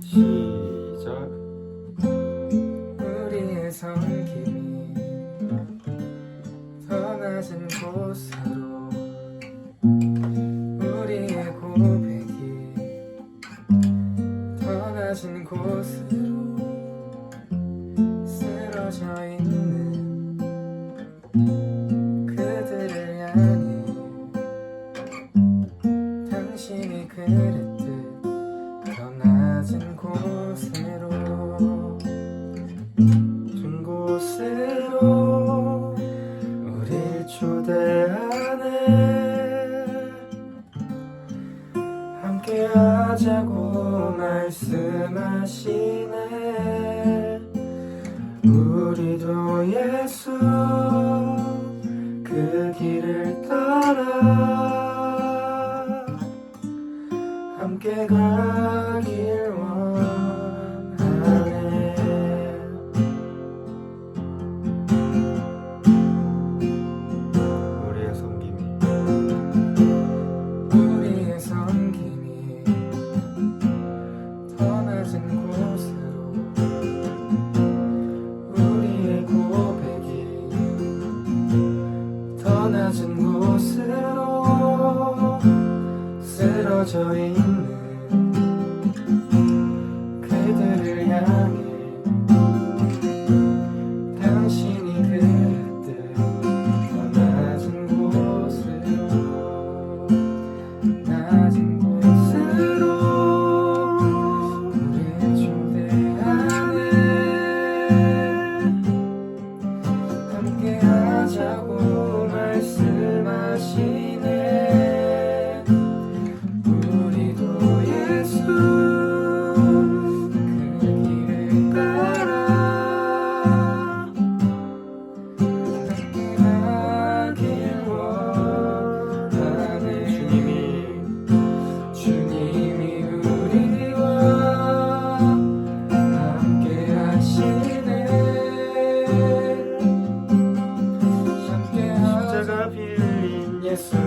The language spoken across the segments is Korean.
시작. 우리의 섬김이 더 낮은 곳으로 우리의 고백이 더 낮은 곳으로 쓰러져 있는 그들을 향해 당신이 그랬듯 더 낮은 곳으로 둔 곳으로 우릴 초대하네 함께 하자고 말씀하시네. 우리도 예수 그 길을 따라 함께 가 쓰러져 있는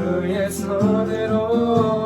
그의 손으로